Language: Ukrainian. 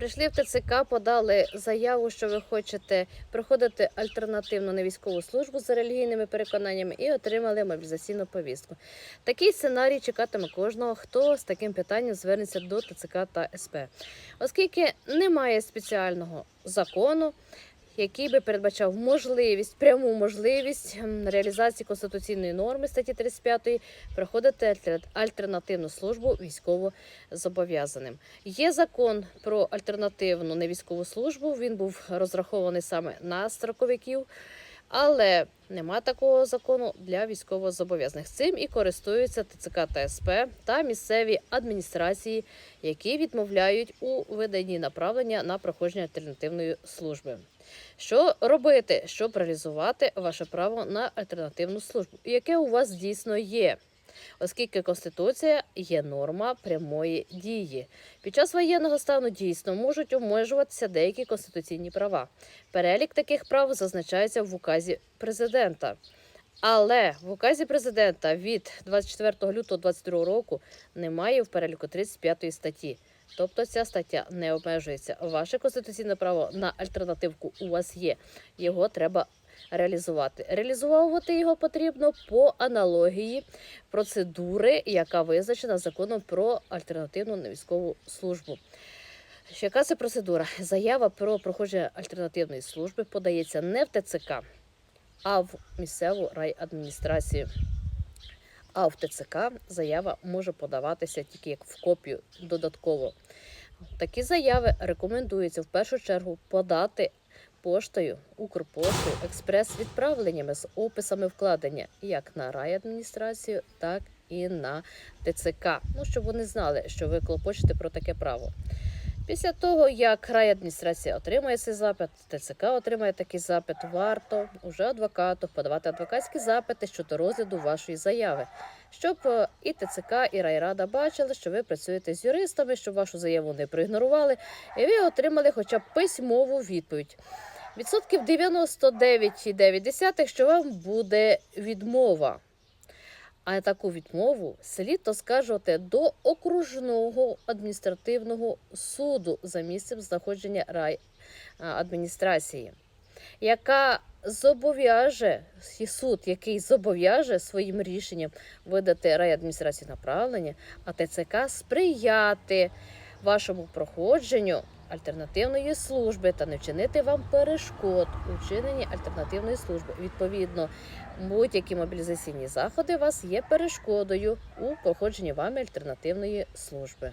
Прийшли в ТЦК, подали заяву, що ви хочете проходити альтернативну на військову службу за релігійними переконаннями і отримали мобілізаційну повістку. Такий сценарій чекатиме кожного, хто з таким питанням звернеться до ТЦК та СП, оскільки немає спеціального закону. Який би передбачав можливість, пряму можливість реалізації конституційної норми статті 35 проходити альтер- альтернативну службу військовозобов'язаним. Є закон про альтернативну невійськову службу. Він був розрахований саме на строковиків, але нема такого закону для військовозобов'язаних. Цим і користуються ТЦК та СП та місцеві адміністрації, які відмовляють у виданні направлення на проходження альтернативної служби. Що робити, щоб реалізувати ваше право на альтернативну службу, яке у вас дійсно є? Оскільки Конституція є норма прямої дії. Під час воєнного стану дійсно можуть обмежуватися деякі конституційні права. Перелік таких прав зазначається в указі президента. Але в указі президента від 24 лютого 2022 року немає в переліку 35 статті. Тобто ця стаття не обмежується. Ваше конституційне право на альтернативку у вас є. Його треба реалізувати. Реалізовувати його потрібно по аналогії процедури, яка визначена законом про альтернативну невійськову службу. Яка це процедура? Заява про проходження альтернативної служби подається не в ТЦК, а в місцеву райадміністрацію. А в ТЦК заява може подаватися тільки як в копію додатково. Такі заяви рекомендується в першу чергу подати поштою, Укрпоштою, експрес-відправленнями з описами вкладення як на райадміністрацію, так і на ТЦК. Ну, щоб вони знали, що ви клопочете про таке право. Після того, як райадміністрація отримає цей запит, ТЦК отримає такий запит, варто уже адвокату подавати адвокатські запити щодо розгляду вашої заяви, щоб е, і ТЦК, і райрада бачили, що ви працюєте з юристами, щоб вашу заяву не проігнорували, і ви отримали хоча б письмову відповідь. Відсотків 99,9, що вам буде відмова. А таку відмову слід оскаржувати до окружного адміністративного суду за місцем знаходження райадміністрації, яка зобов'яже суд, який зобов'яже своїм рішенням видати райадміністрації направлення, а ТЦК сприяти вашому проходженню альтернативної служби та не вчинити вам перешкод у вчиненні альтернативної служби. Відповідно, будь-які мобілізаційні заходи у вас є перешкодою у проходженні вами альтернативної служби.